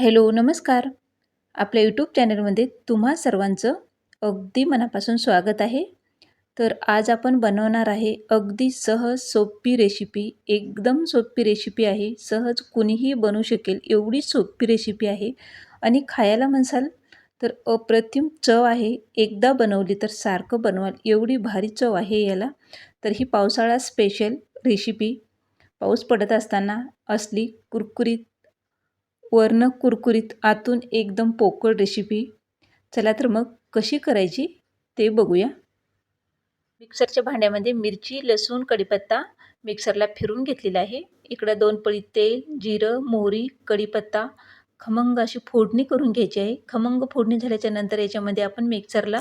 Hello नमस्कार. आपल्या YouTube चॅनलमध्ये तुम्हा सर्वांचं अगदी मनापासून स्वागत आहे. तर आज आपण बनवणार आहे अगदी सहज सोपी रेसिपी एकदम सोपी रेसिपी आहे. सहज कुणीही बनवू शकेल एवढी सोपी रेसिपी आहे. आणि खायला म्हणसाल तर अप्रतिम चव आहे. एकदा बनवली तर सारखं बनवाल. एवढी भारी चव आहे याला. तर ही पावसाळा स्पेशल रेसिपी पाऊस पडत असताना असली कुरकुरीत वरनं कुरकुरीत आतून एकदम पोकळ रेसिपी चला तर मग कशी करायची ते बघूया. मिक्सरच्या भांड्यामध्ये मिरची लसूण कढीपत्ता मिक्सरला फिरून घेतलेला आहे. इकडं दोन पळी तेल जिरं मोहरी कढीपत्ता खमंग अशी फोडणी करून घ्यायची आहे. खमंग फोडणी झाल्याच्यानंतर याच्यामध्ये आपण मिक्सरला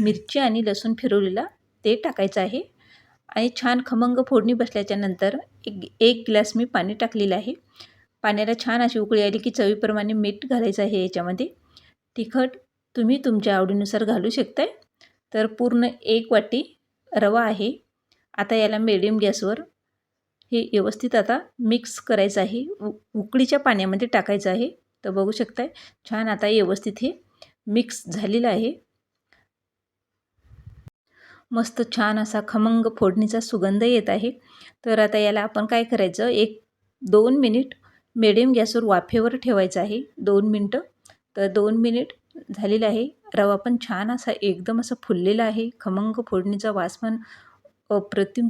मिरची आणि लसूण फिरवलेला ते टाकायचं आहे. आणि छान खमंग फोडणी बसल्याच्या नंतर एक एक ग्लास मी पाणी टाकलेलं आहे. पाण्याला छान अशी उकळी आली की चवीप्रमाणे मीठ घालायचं आहे याच्यामध्ये. तिखट तुम्ही तुमच्या आवडीनुसार घालू शकताय. तर पूर्ण एक वाटी रवा आहे. आता याला मिडियम गॅसवर हे व्यवस्थित आता मिक्स करायचं आहे. उ उकळीच्या पाण्यामध्ये टाकायचं आहे. तर बघू शकताय छान आता व्यवस्थित हे मिक्स झालेलं आहे. मस्त छान असा खमंग फोडणीचा सुगंध येत आहे. तर आता याला आपण काय करायचं एक दोन मिनिट मिडियम गॅसवर वाफेवर ठेवायचं आहे. दोन मिनटं. तर दोन मिनिट झालेलं आहे. रवा पण छान असा एकदम असा फुललेला आहे. खमंग फोडणीचा वास पण अप्रतिम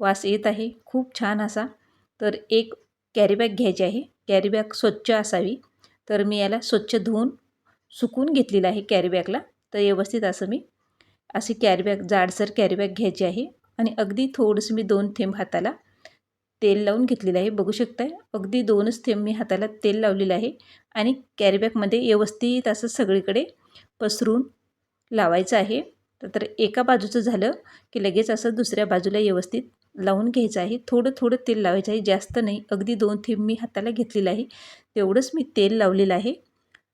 वास येत आहे. खूप छान असा. तर एक कॅरीबॅग घ्यायची आहे. कॅरीबॅग स्वच्छ असावी. तर मी याला स्वच्छ धुवून सुकून घेतलेलं आहे कॅरीबॅगला तर व्यवस्थित असं मी अशी कॅरीबॅग जाडसर कॅरीबॅग घ्यायची आहे. आणि अगदी थोडंसं मी दोन थेंब हाताला तेल लावून घेतलेलं आहे. बघू शकताय अगदी दोनच थेंब मी हाताला तेल लावलेलं आहे आणि कॅरीबॅगमध्ये व्यवस्थित असं सगळीकडे पसरून लावायचं आहे. तर एका बाजूचं झालं की लगेच असं दुसऱ्या बाजूला व्यवस्थित लावून घ्यायचं आहे. थोडं थोडं तेल लावायचं आहे. जास्त नाही अगदी दोन थेंब मी हाताला घेतलेलं आहे. तेवढंच मी तेल लावलेलं आहे.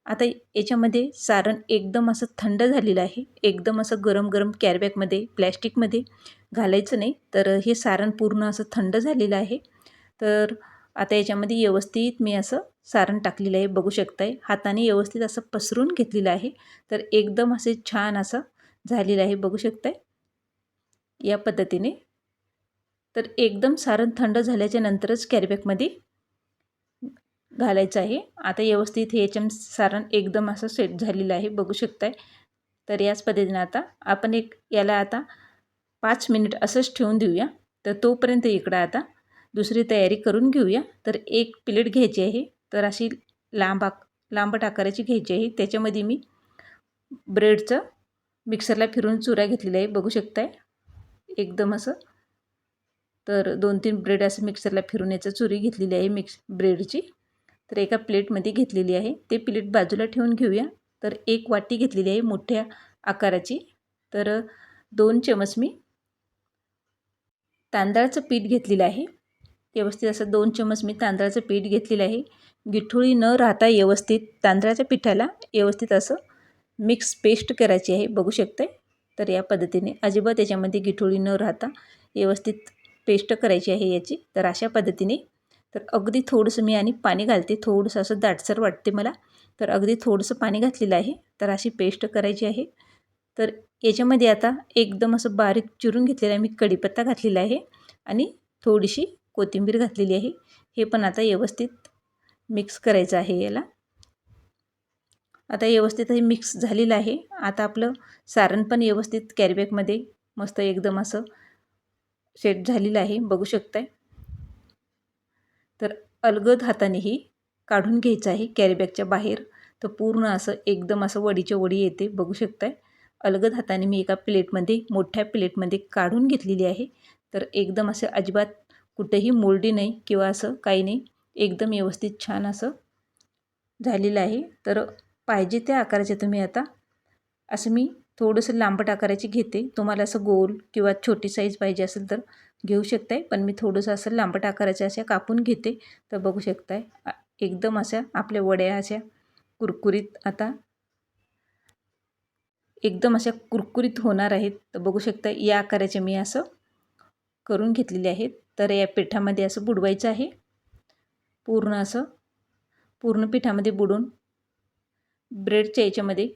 आता याच्यामध्ये सारण एकदम असं थंड झालेलं आहे. एकदम असं गरम गरम कॅरबॅगमध्ये प्लॅस्टिकमध्ये घालायचं नाही. तर हे सारण पूर्ण असं थंड झालेलं आहे. तर आता याच्यामध्ये व्यवस्थित मी असं सारण टाकलेलं आहे. बघू शकताय. हाताने व्यवस्थित असं पसरून घेतलेलं आहे. तर एकदम असे छान असं झालेलं आहे. बघू शकताय. या पद्धतीने. तर एकदम सारण थंड झाल्याच्या नंतरच कॅरीबॅगमध्ये घालायचं आहे. आता व्यवस्थित हे याच्या सारण एकदम असं सेट झालेलं आहे. बघू शकताय. तर याच पद्धतीनं आता आपण एक याला आता पाच मिनिट असंच ठेवून देऊया. तर तोपर्यंत इकडं आता दुसरी तयारी करून घेऊया. तर एक प्लेट घ्यायची आहे. तर अशी लांब आक लांबट आकाराची घ्यायची आहे. त्याच्यामध्ये मी ब्रेडचं मिक्सरला फिरून चुरा घेतलेला आहे. बघू शकताय. एकदम असं. तर दोन तीन ब्रेड असं मिक्सरला फिरून याचं चुरी घेतलेली आहे. मिक्स ब्रेडची. तर एका प्लेटमध्ये घेतलेली आहे. ते प्लेट बाजूला ठेवून घेऊया. तर एक वाटी घेतलेली आहे मोठ्या आकाराची. तर दोन चमच मी तांदळाचं पीठ घेतलेलं आहे. व्यवस्थित असं दोन चमच मी तांदळाचं पीठ घेतलेलं आहे. गिठोळी न राहता व्यवस्थित तांदळाच्या पिठाला व्यवस्थित असं मिक्स पेस्ट करायची आहे. बघू शकते तर या पद्धतीने अजिबात त्याच्यामध्ये गिठोळी न राहता व्यवस्थित पेस्ट करायची आहे याची. तर अशा पद्धतीने तर अगदी थोडंसं मी आणि पाणी घालते. थोडंसं असं दाटसर वाटते मला. तर अगदी थोडंसं पाणी घातलेलं आहे. तर अशी पेस्ट करायची आहे. तर याच्यामध्ये आता एकदम असं बारीक चिरून घेतलेलं आहे. मी कढीपत्ता घातलेला आहे आणि थोडीशी कोथिंबीर घातलेली आहे. हे पण आता व्यवस्थित मिक्स करायचं आहे याला. आता व्यवस्थित हे मिक्स झालेलं आहे. आता आपलं सारण पण व्यवस्थित कॅरीबॅगमध्ये मस्त एकदम असं सेट झालेलं आहे. बघू शकताय. तर अलगद हातानेही काढून घ्यायचं आहे कॅरीबॅगच्या बाहेर. तर पूर्ण असं एकदम असं वडीच्या वडी येते बघू शकताय. अलगद हाताने मी एका प्लेटमध्ये मोठ्या प्लेटमध्ये काढून घेतलेली आहे. तर एकदम असं अजिबात कुठेही मोलडी नाही किंवा असं काही नाही. एकदम व्यवस्थित छान असं झालेलं आहे. तर पाहिजे त्या आकाराचे तुम्ही आता. असं मी थोडंसं लांबट आकाराची घेते. तुम्हाला असं गोल किंवा छोटी साईज पाहिजे असेल तर घेऊ शकताय. पण मी थोडंसं असं लांबट आकाराच्या अशा कापून घेते. तर बघू शकताय. एकदम अशा आपल्या वड्या अशा कुरकुरीत आता एकदम अशा कुरकुरीत होणार आहेत. तर बघू शकता या आकाराचे मी असं करून घेतलेले आहेत. तर या पिठामध्ये असं बुडवायचं आहे. पूर्ण असं पूर्ण पिठामध्ये बुडून ब्रेडच्या याच्यामध्ये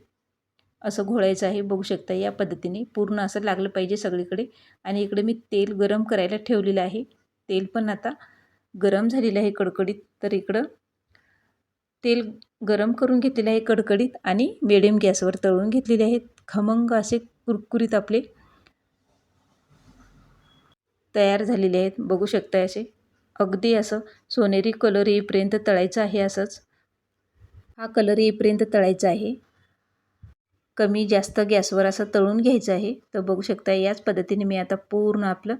असं घोळायचं आहे बघू शकता या पद्धतीने. पूर्ण असं लागलं पाहिजे सगळीकडे. आणि इकडे मी तेल गरम करायला ठेवलेलं आहे. तेल पण आता गरम झालेलं आहे कडकडीत. तर इकडं तेल गरम करून घेतलेलं आहे कडकडीत आणि मिडियम गॅसवर तळून घेतलेले आहेत. खमंग असे कुरकुरीत आपले तयार झालेले आहेत. बघू शकता असे. अगदी असं सोनेरी कलर येईपर्यंत तळायचं आहे असंच. हा कलर येईपर्यंत तळायचा आहे. कमी जास्त गॅसवर असं तळून घ्यायचं आहे. तर बघू शकता याच पद्धतीने मी आता पूर्ण आपलं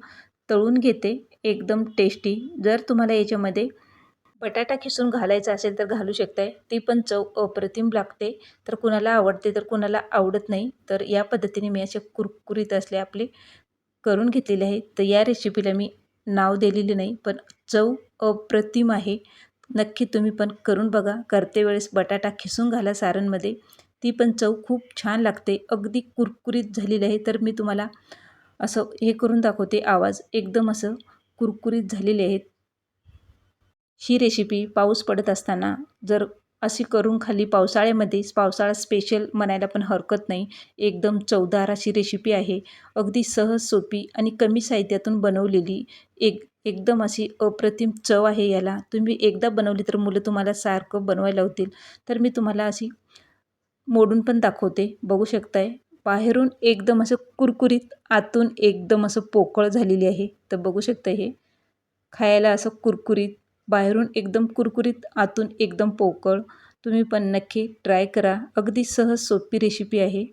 तळून घेते. एकदम टेस्टी जर तुम्हाला याच्यामध्ये बटाटा खिसून घालायचा असेल तर घालू शकताय. ती पण चव अप्रतिम लागते. तर कुणाला आवडते तर कुणाला आवडत नाही. तर या पद्धतीने मी असे कुरकुरीत असले आपले करून घेतलेले आहे. तर या रेसिपीला मी नाव दिलेले नाही पण चव अप्रतिम आहे. नक्की तुम्ही पण करून बघा. करते वेळेस बटाटा खिसून घाला सारणमध्ये. ती पण चव खूप छान लागते. अगदी कुरकुरीत झालेली आहे. तर मी तुम्हाला असं हे करून दाखवते. आवाज एकदम असं कुरकुरीत झालेले आहेत ही रेसिपी पाऊस पडत असताना जर अशी करून खाली पावसाळ्यामध्ये पावसाळा स्पेशल म्हणायला पण हरकत नाही. एकदम चवदार अशी रेसिपी आहे. अगदी सहज सोपी आणि कमी साहित्यातून बनवलेली एक एकदम अशी अप्रतिम चव आहे याला. तुम्ही एकदा बनवली तर मुलं तुम्हाला सारखं बनवायला होतील तर मी तुम्हाला अशी मोडून पण दाखवते. बघू शकताय. बाहेरून एकदम असं कुरकुरीत आतून एकदम असं पोकळ झालेली आहे. तर बघू शकता हे. खायला असं कुरकुरीत बाहेरून एकदम कुरकुरीत आतून एकदम पोकळ. तुम्ही पण नक्की ट्राय करा. अगदी सहज सोपी रेसिपी आहे.